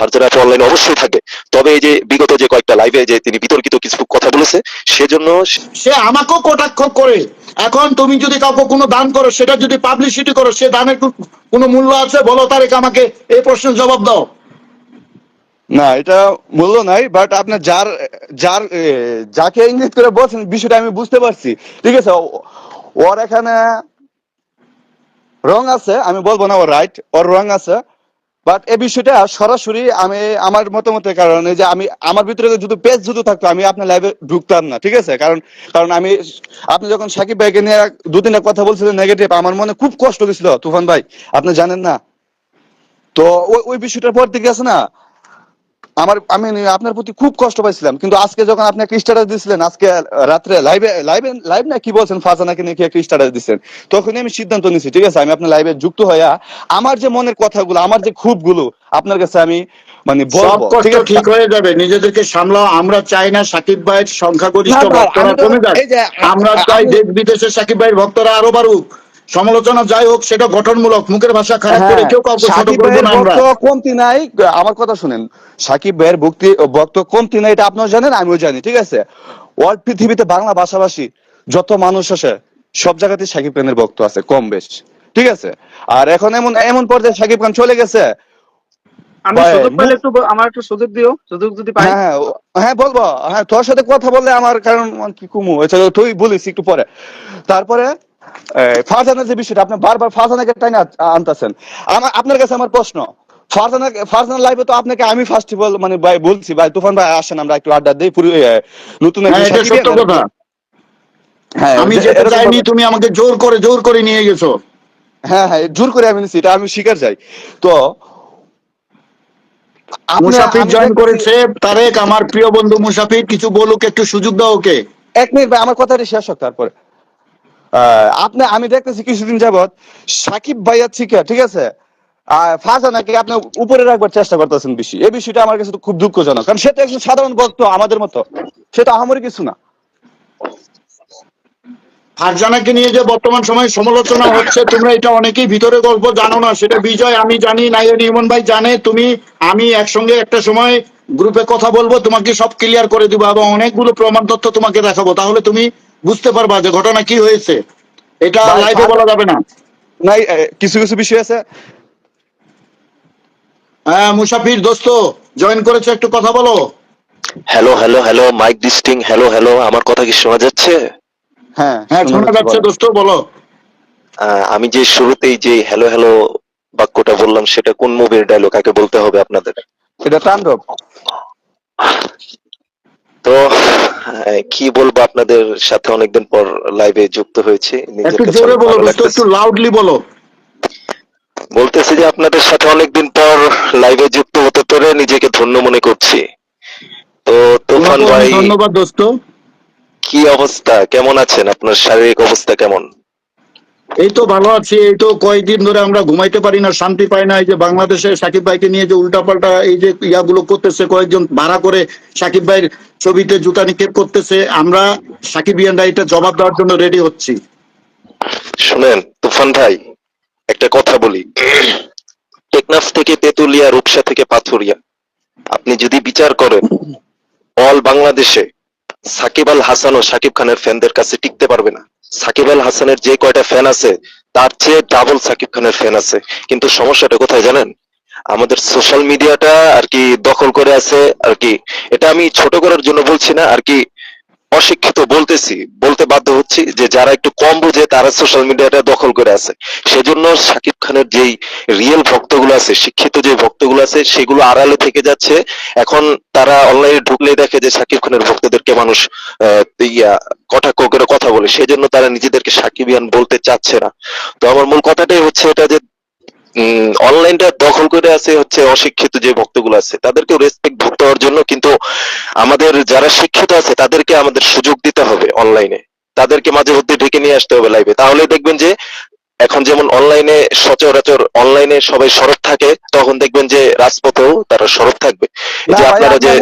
ফারজানা আপু অনলাইনে অবশ্যই থাকে তবে এই যে বিগত যে কয়েকটা লাইভে যে তিনি বিতর্কিত কিছু কথা বলেছে সেজন্য সে আমাকেও কটাক্ষ করে। এখন তুমি যদি কাউকে কোনো দান করো সেটা যদি পাবলিসিটি করো সে দানের কোনো মূল্য আছে? বলো তারেক আমাকে এই প্রশ্নের জবাব দাও। না এটা মূল্য নাই বাট আপনার যার যার যাকে ইঙ্গিত করে বলছেন বিষয়টা আমি বুঝতে পারছি। ঠিক আছে ওর এখানে রং আছে আমি বলব না ওর রাইট ওর রং আছে। বাট এই বিষয়টা সরাসরি আমি আমার মতামতের কারণে যে আমি, আমার ভিতরে যদি পেজ যদি থাকতো, আমি আপনার লাইভে ঢুকতাম না, ঠিক আছে? কারণ কারণ আমি, আপনি যখন সাকিব ভাইকে নিয়ে দু তিনটা কথা বলছিলেন নেগেটিভ আমার মনে খুব কষ্ট হয়েছিল, তুফান ভাই, আপনি জানেন না? তো ওই ওই বিষয়টার পর দিকে আছে না আমার আমি আপনার প্রতি খুব কষ্ট পাইছিলাম কিন্তু আজকে যখন আপনি একটা স্ট্যাটাস দিছিলেন আজকে রাত্রে লাইভে লাইভে লাইভ না কি বলছেন ফাজানাকে নিয়ে কি একটা স্ট্যাটাস দিচ্ছেন তখনই আমি সিদ্ধান্ত নিছি ঠিক আছে আমি আপনার লাইভে যুক্ত হইয়া আমার যে মনের কথাগুলো আমার যে ক্ষোভগুলো আপনার কাছে আমি মানে সব কষ্ট ঠিক হয়ে যাবে নিজেদেরকে সামলাও আমরা চাই না সাকিব ভাইয়ের সংখ্যাগরিষ্ঠ ভক্তরা কমে যাক। আমরা চাই দেশ বিদেশে সাকিব ভাইয়ের ভক্তরা আরও বাড়ুক। সমালোচনা যাই হোক সেটা গঠনমূলক মুখের ভাষা খারাপ করে কেউ কাউকে ছোট হ্যাঁ, করব না আমরা। কমতি নাই। আমার কথা শুনেন সাকিব ভাইয়ের ভক্তি ভক্ত কমতি নাই এটা আপনিও জানেন আমিও জানি ঠিক আছে? ওয়ার্ল্ড পৃথিবীতে বাংলা ভাষাভাষী যত মানুষ আছে সব জায়গাতে সাকিব খানের ভক্ত আছে কম বেশ ঠিক আছে? আর এখন এমন এমন পর্যায়ে সাকিব খান চলে গেছে। আমি সুযোগ পেলে একটু আমার একটু সুযোগ দিও সুযোগ যদি পাই। হ্যাঁ হ্যাঁ হ্যাঁ বলব হ্যাঁ তোর সাথে কথা বললে আমার কারণ কি কুমু আচ্ছা, তুই বলিস একটু পরে। তারপরে এই, ফারজানের যে বিষয়টা আপনি বারবার ফারজানাকে টাইনে আনতেছেন। আমার আপনার কাছে আমার প্রশ্ন ফারজানা ফারজানা লাইভে তো আপনাকে আমি ফার্স্ট অল মানে ভাই বলছি ভাই তুফান ভাই আসেন আমরা একটু আড্ডা দিই পুরো নতুন হ্যাঁ এটা সত্য কথা। হ্যাঁ আমি যেতে চাইনি তুমি আমাকে জোর করে জোর করে নিয়ে গেছো। হ্যাঁ হ্যাঁ জোর করে আমি নিছি এটা আমি স্বীকার যাই। তো মুসাফির জয়েন করেছে তারেক আমার প্রিয় বন্ধু মুসাফির কিছু বলুক একটু সুযোগ দাও ওকে। এক মিনিট ভাই আমার কথাটা শেষ হোক তারপরে। আপনি, আমি দেখতেছি কিছুদিন যাবত সাকিব ভাইয়া ঠিক ঠিক আছে? ফারজানাকে আপনি উপরে রাখবার চেষ্টা করতেছেন বেশি। এই বিষয়টা আমার কাছে খুব দুঃখজনক। কারণ সে তো একজন সাধারণ আমাদের মতো। সে তো আহামরি কিছু না। ফারজানাকে নিয়ে যে বর্তমান সময়ে সমালোচনা হচ্ছে, তোমরা এটা অনেকেই ভিতরে গল্প জানো না। সেটা বিজয়, আমি জানি নাইন ইমন ভাই জানে, তুমি, আমি একসঙ্গে একটা সময় গ্রুপে কথা বলব, তোমাকে সব ক্লিয়ার করে দিব এবং অনেকগুলো প্রমাণ তথ্য তোমাকে দেখাবো। তাহলে তুমি বুঝতে পারবা যে ঘটনা কি হয়েছে। এটা লাইভে বলা যাবে না। নাই কিছু কিছু বিষয় আছে? হ্যাঁ মুসাফির দোস্ত জয়েন করেছে একটু কথা বলো। Hello hello hello mike testing hello hello আমার কথা কি শোনা যাচ্ছে? হ্যাঁ হ্যাঁ শোনা যাচ্ছে দোস্ত বলো। আমি যে শুরুতেই যে হ্যালো হ্যালো বাক্যটা বললাম সেটা কোন মুভির ডায়লগ আগে বলতে হবে আপনাদের? এটা তাণ্ডব। তো কি বলব আপনাদের সাথে? অনেকদিন পর লাইভে যুক্ত হয়েছে। একটু জোরে বলো। একটু লাউডলি বলো। বলতেছি যে আপনাদের সাথে অনেকদিন পর লাইভে যুক্ত হতে পেরে নিজেকে ধন্য মনে করছি। তো তুফান ভাই ধন্যবাদ দোস্ত। কি অবস্থা? কেমন আছেন? আপনার শারীরিক অবস্থা কেমন? এই তো ভালো আছি, এই তো কয়েকদিন ধরে আমরা ঘুমাইতে পারি না, শান্তি পাই না। এই যে বাংলাদেশে সাকিব ভাইকে নিয়ে যে উল্টাপাল্টা এই যে ইয়াগুলো করতেছে, কয়েকজন ভাড়া করে সাকিব ভাইয়ের ছবিতে জুতা নিক্ষেপ করতেছে, আমরা সাকিব ইয়ানরা এটা জবাব দেওয়ার জন্য রেডি হচ্ছি। শুনেন, তুফান ভাই, একটা কথা বলি। টেকনাফ থেকে তেতুলিয়া, রূপসা থেকে পাথুরিয়া, আপনি যদি বিচার করেন, অল বাংলাদেশে সাকিব আল হাসান ও সাকিব খানের ফ্যানদের কাছে টিকতে পারবে না। সাকিব আল হাসানের যে কয়টা ফ্যান আছে, তার চেয়ে ডাবল সাকিব খানের ফ্যান আছে। কিন্তু সমস্যাটা কোথায় জানেন? আমাদের সোশ্যাল মিডিয়াটা আর কি দখল করে আছে আর কি। এটা আমি ছোট করার জন্য বলছি না, আর কি অশিক্ষিত বলতেছি, বলতে বাধ্য হচ্ছি যে যারা একটু কম বুঝে তারা সোশ্যাল মিডিয়াটা দখল করে আছে। সেজন্য সাকিব খানের যেই রিয়েল ভক্তগুলো আছে, শিক্ষিত যে ভক্তগুলো আছে, সেগুলো আড়ালে থেকে যাচ্ছে। এখন তারা অনলাইনে ঢুকলে দেখে যে সাকিব খানের ভক্তদেরকে মানুষ ইয়া, কটাক্ষ করে কথা বলে। সেজন্য তারা নিজেদেরকে সাকিবিয়ান বলতে চাচ্ছে না। তো আমার মূল কথাটাই হচ্ছে এটা যে অনলাইনটা দখল করে আছে হচ্ছে অশিক্ষিত যে ভক্তগুলো আছে তাদেরকে রেসপেক্ট ভক্ত হওয়ার জন্য কিন্তু আমাদের যারা শিক্ষিত আছে তাদেরকে আমাদের সুযোগ দিতে হবে অনলাইনে তাদেরকে মাঝে মধ্যে ডেকে নিয়ে আসতে হবে লাইভে তাহলে দেখবেন যে এখন যেমন অনলাইনে সচরাচর অনলাইনে সবাই সরব থাকে তখন দেখবেন যে রাজপথেও তারা সরব থাকবে। যে আপনারা যে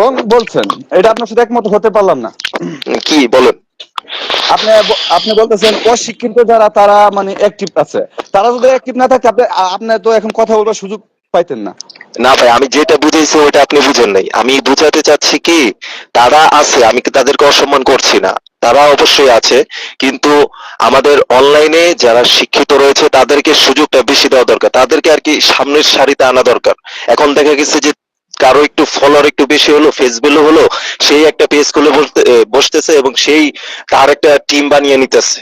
রং বলছেন এটা আপনার সাথে একমত হতে পারলাম না। কি বলেন? আপনি আপনি বলতেছেন অশিক্ষিত যারা, তারা মানে অ্যাক্টিভ আছে। তারা যদি অ্যাক্টিভ না থাকে, আপনি, আ- আপনার তো এখন কথা বলবার সুযোগ পাইতেন না। না ভাই, আমি যেটা বুঝেছি ওইটা আপনি বুঝেন নাই। আমি বুঝাতে চাচ্ছি কি, তারা আছে, আমি তাদেরকে অসম্মান করছি না? তারা অবশ্যই আছে, কিন্তু আমাদের অনলাইনে যারা শিক্ষিত রয়েছে, তাদেরকে সুযোগটা বেশি দেওয়া দরকার। তাদেরকে আর কি সামনের সারিতে আনা দরকার। এখন দেখা গেছে যে কারও একটু ফলোয়ার একটু বেশি হলো ফেসবুক হলো, সেই একটা পেজ খুলে বসতেছে এবং সেই তার একটা টিম বানিয়ে নিতেছে।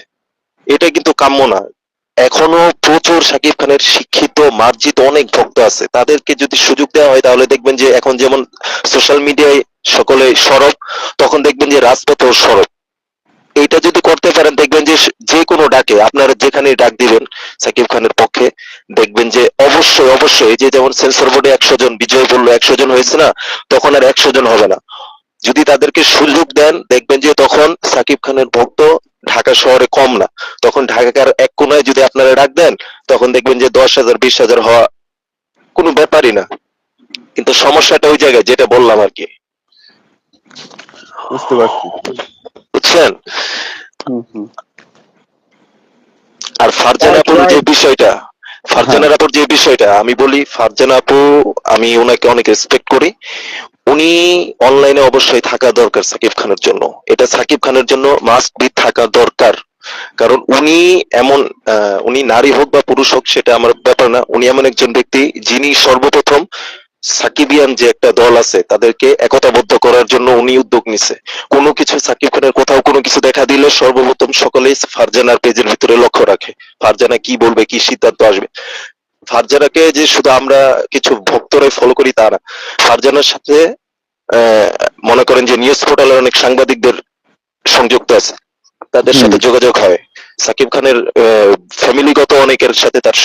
এটা কিন্তু কাম্য না। এখনও প্রচুর সাকিব খানের শিক্ষিত, মার্জিত অনেক ভক্ত আছে। তাদেরকে যদি সুযোগ দেওয়া হয়, তাহলে দেখবেন যে এখন যেমন সোশ্যাল মিডিয়ায় সকলে সরব, তখন দেখবেন যে রাজপথেও সরব। এইটা যদি করতে পারেন, দেখবেন যে যে কোনো ডাকে আপনারা যেখানে ডাক দিবেন সাকিব খানের পক্ষে দেখবেন যে অবশ্যই অবশ্যই এই যে যেমন সেন্সর বোর্ডে একশো জন বিজয় বলল একশো জন হয়েছে না তখন আর একশো জন হবে না। যদি তাদেরকে সুযোগ দেন দেখবেন যে তখন সাকিব খানের ভক্ত ঢাকা শহরে কম না। তখন ঢাকার এক কোনায় যদি আপনারা ডাক দেন তখন দেখবেন যে দশ হাজার বিশ হাজার হওয়া কোনো ব্যাপারই না। কিন্তু সমস্যাটা ওই জায়গায় যেটা বললাম আর কি। বুঝতে পারছি। বুঝছেন। আর ফারজানা আপুর যে বিষয়টা ফারজানা আপুর যে বিষয়টা আমি বলি ফারজানা আপু আমি ওনাকে অনেক রেসপেক্ট করি। উনি অনলাইনে অবশ্যই থাকা দরকার সাকিব খানের জন্য। এটা সাকিব খানের জন্য মাস্ট বি থাকা দরকার। কারণ উনি এমন উনি নারী হোক বা পুরুষ হোক সেটা আমার ব্যাপার না। উনি এমন একজন ব্যক্তি যিনি সর্বপ্রথম সাকিবিয়ান যে একটা দল আছে তাদেরকে একতাবদ্ধ করার জন্য উনি উদ্যোগ নিছে। কোনো কিছু সাকিব খানের কোথাও কোনো কিছু দেখা দিলে সর্বপ্রথম সকলেই ফারজানার পেজের ভিতরে লক্ষ্য রাখে। ফারজানা কি বলবে কি সিদ্ধান্ত আসবে? ফারজানাকে যে শুধু আমরা কিছু ভক্তরাই ফলো করি তা না ফারজানার সাথে আহ, মনে করেন যে নিউজ পোর্টালের অনেক সাংবাদিকদের সংযুক্ত আছে। তাদের সাথে যোগাযোগ হয়। সাকিব খানের ফ্যামিলিগত অনেকের সাথে তার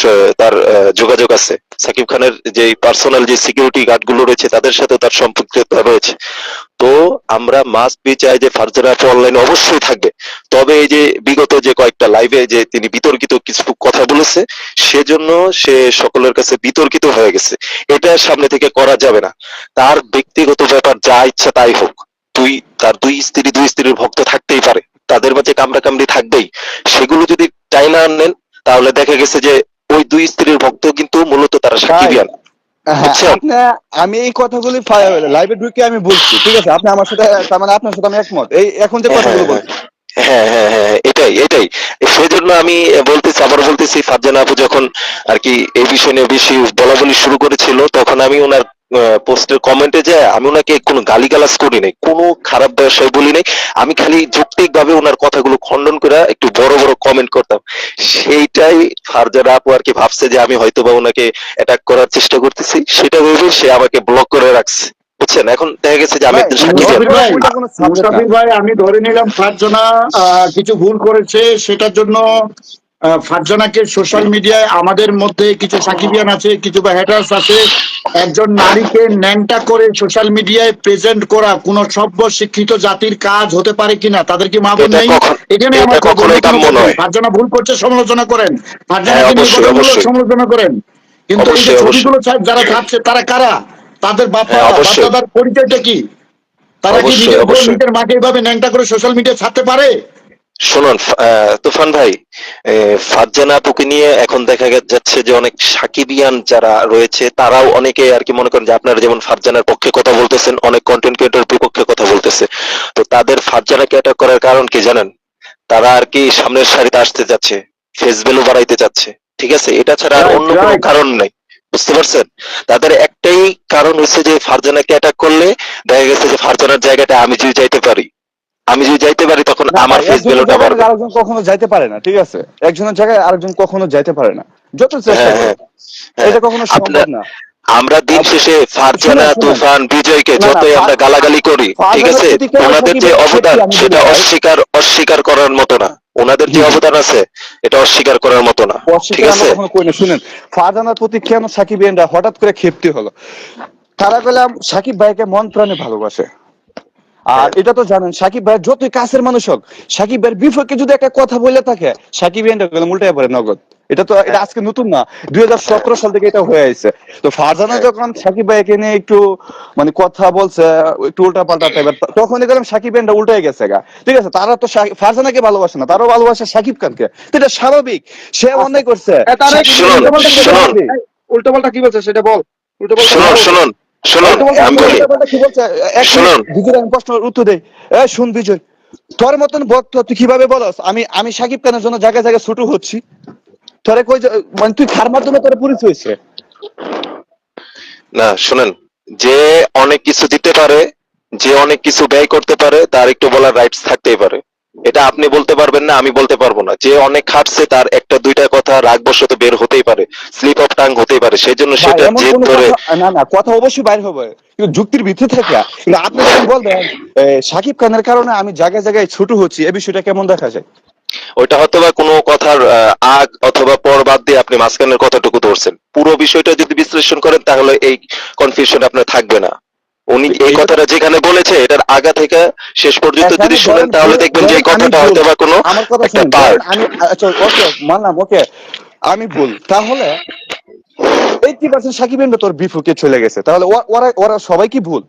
তার যোগাযোগ আছে। সাকিব খানের যে পার্সোনাল যে সিকিউরিটি গার্ডগুলো রয়েছে, তাদের সাথে তার সম্পৃক্ততা রয়েছে। তো আমরা মাস্ট বি চাই যে ফারজানা আপু অনলাইনে অবশ্যই থাকবে। তবে এই যে বিগত যে কয়েকটা লাইভে যে তিনি বিতর্কিত কিছু কথা বলেছে, সেজন্য সে সকলের কাছে বিতর্কিত হয়ে গেছে। এটা সামনে থেকে করা যাবে না। তার ব্যক্তিগত ব্যাপার যা ইচ্ছা তাই হোক। তুই তার দুই স্ত্রী, দুই স্ত্রীর ভক্ত থাকতেই পারে। তাদের মাঝে কামড়া কামড়ি থাকবেই। সেগুলো যদি টাইনা আনেন তাহলে দেখা গেছে যে ওই দুই স্ত্রীর ভক্ত কিন্তু মূলত তারা সাকিবিয়ান। হ্যাঁ আমি এই কথাগুলি লাইভে ঢুকে আমি বলছি ঠিক আছে? আপনি আমার সাথে তার মানে আপনার সাথে আমি একমত। এই এখন যে কথাগুলো বলছি হ্যাঁ হ্যাঁ হ্যাঁ এটাই এটাই। সেজন্য আমি বলতেছি আবার বলতেছি ফারজানা আপু যখন আর কি এই বিষয় নিয়ে বেশি বলা বলি শুরু করেছিল তখন আমি ওনার পোস্টের কমেন্টে যায় আমি ওনাকে কোনো গালিগালাজ করি নাই কোনো খারাপ ব্যবসায় বলি নাই আমি খালি যৌক্তিক ভাবে ওনার কথাগুলো খণ্ডন করে একটু বড় বড় কমেন্ট করতাম। সেইটাই ফারজানা আপু আর কি ভাবছে যে আমি হয়তো বা ওনাকে অ্যাটাক করার চেষ্টা করতেছি সেটা ভেবে সে আমাকে ব্লক করে রাখছে। বুঝছেন? এখন দেখা গেছে যে আমি একজন ভাই, আমি ধরে নিলাম ফারজানা আহ, কিছু ভুল করেছে সেটার জন্য আহ, ফারজানাকে সোশ্যাল মিডিয়ায় আমাদের মধ্যে কিছু সাকিবিয়ান আছে কিছু বা হ্যাটার্স আছে একজন নারীকে ন্যাংটা করে সোশ্যাল মিডিয়ায় প্রেজেন্ট করা কোন সভ্য শিক্ষিত জাতির কাজ হতে পারে কিনা তাদের কি মাবুদ এটা নেই? এখানে আমার ফারজানা ভুল করছে সমালোচনা করেন। হ্যাঁ। সমালোচনা করেন। কিন্তু এই যে। ছবিগুলো যারা ছাড়ছে তারা কারা? তাদের বাপা হ্যাঁ, অবশ্যই। পরিচয়টা কি? তারা কি নিজের মাকে এইভাবে ন্যাংটা করে সোশ্যাল মিডিয়া ছাড়তে পারে? শুনুন তুফান ভাই ফারজানা আপুকে নিয়ে এখন দেখা যাচ্ছে যে অনেক সাকিবিয়ান যারা রয়েছে তারাও অনেকে আর কি মনে করেন যে আপনারা যেমন ফারজানার পক্ষে কথা বলতেছেন অনেক কন্টেন্ট ক্রিয়েটর বিপক্ষে কথা বলতেছে। তো তাদের ফারজানাকে অ্যাটাক করার কারণ কি জানেন? তারা আর কি সামনের সারিতে আসতে যাচ্ছে ফেস ভ্যালু বাড়াইতে চাচ্ছে ঠিক আছে? এটা ছাড়া আর অন্য কোনো কারণ নাই বুঝতে পারছেন? তাদের একটাই কারণ হচ্ছে যে ফারজানাকে অ্যাটাক করলে দেখা গেছে যে ফারজানার জায়গাটা আমি যদি যাইতে পারি আমি যদি যাইতে পারি তখন আমার ফেস ভ্যালুটা বাড়বে। আরেকজন কখনো যাইতে পারে না ঠিক আছে? একজনের জায়গায় আরেকজন কখনো যাইতে পারে না। যত চেষ্টা হ্যাঁ, করে হ্যাঁ, হ্যাঁ। এটা কখনো সম্ভব না। আমরা দিন শেষে ফারজানা। তুফান বিজয়কে যতই আমরা গালাগালি করি ঠিক আছে? ওনাদের যে অবদান সেটা অস্বীকার অস্বীকার করার মতো না। ওনাদের যে অবদান আছে এটা অস্বীকার করার মতো না ঠিক আছে? শুনেন ফারজানার প্রতি কেন সাকিব এন্ডা হঠাৎ করে ক্ষেপ্তি হলো। তারা গেলাম সাকিব ভাইকে মন প্রাণে ভালোবাসে। আর এটা তো জানেন সাকিব ভাই যতই কাছের মানুষ হোক সাকিব ভাইয়ের বিপক্ষে যদি একটা কথা বলে থাকে সাকিব গেলে উল্টাই পড়ে নগদ। এটা তো এটা আজকে নতুন না দুই সাল থেকে এটা হয়ে আছে তো ফারজানা যখন সাকিব ভাইকে নিয়ে একটু মানে কথা বলছে একটু উল্টা পাল্টা টাইপের তখন দেখলাম সাকিব এন্ডা উল্টাই গেছে গা। ঠিক আছে তারা তো ফারজানাকে ভালোবাসে না তারাও ভালোবাসে সাকিব খানকে। তো এটা স্বাভাবিক সে করছে। করতে শুনুন। পারবে। উল্টো পাল্টা কি বলছে সেটা বল। উল্টো পাল্টা শুনুন। শুনুন শুনুন আমি বলি। কি বলছে? এক শুনুন। মিনিট, আমি প্রশ্নের উত্তর দেই। এ শুন বিজয় তোর মতন ভক্ত তুই কীভাবে বলস? আমি আমি সাকিব খানের জন্য জায়গায় জায়গায় ছোট হচ্ছি। তোরে কই মানে তুই খার মাধ্যমে তোর পরিচয় হয়েছে? না শুনেন যে অনেক কিছু দিতে পারে যে অনেক কিছু ব্যয় করতে পারে তার একটু বলার রাইটস থাকতেই পারে। এটা আপনি বলতে পারবেন না আমি বলতে পারব না। যে অনেক খাটছে তার একটা দুইটা কথা রাগবশত বের হতেই পারে। স্লিপ অফ টাং হতেই পারে। সেই জন্য সেটা জেদ ধরে না না কথা অবশ্যই বাইর হবে। কিন্তু যুক্তির ভিত্তি থাকে। কিন্তু আপনি যখন বলবেন সাকিব খানের কারণে আমি জায়গায় জায়গায় ছোট হচ্ছি এই বিষয়টা কেমন দেখা যায়? ওইটা হয়তো বা কোনো কথার আগ অথবা পর বাদ দিয়ে আপনি মাঝখানের কথাটুকু ধরছেন। পুরো বিষয়টা যদি বিশ্লেষণ করেন তাহলে এই কনফিউশন আপনার থাকবে না। উনি এই কথাটা যেখানে বলেছে এটার আগা থেকে শেষ পর্যন্ত যদি শুনেন তাহলে দেখবেন যে এই কথাটা হয়তো বা কোনো একটা পার্ট আমি আচ্ছা ওকে মানলাম ওকে। আমি ভুল। তাহলে এইটি পার্সেন্ট সাকিব এন্ড তোর বিফুকে চলে গেছে। তাহলে ওরা ওরা সবাই কি ভুল?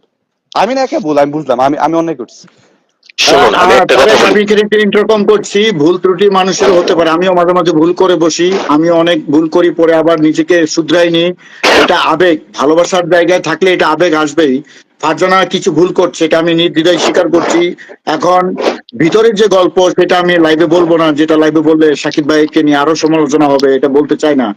আমি না একে ভুল আমি বুঝলাম আমি আমি অন্যায় করছি। ইন্টারকম করছি ভুল ত্রুটি মানুষের হতে পারে। আমিও মাঝে মাঝে ভুল করে বসি আমি অনেক ভুল করি পরে আবার নিজেকে শুধরাই নি এটা আবেগ ভালোবাসার জায়গায় থাকলে এটা আবেগ আসবেই। ফারজানা কিছু ভুল করছে এটা আমি নির্দ্বিধায় স্বীকার করছি। এখন ভিতরের যে গল্প সেটা আমি লাইভে বলব না যেটা লাইভে বললে সাকিব ভাইকে নিয়ে আরও সমালোচনা হবে এটা বলতে চাই না।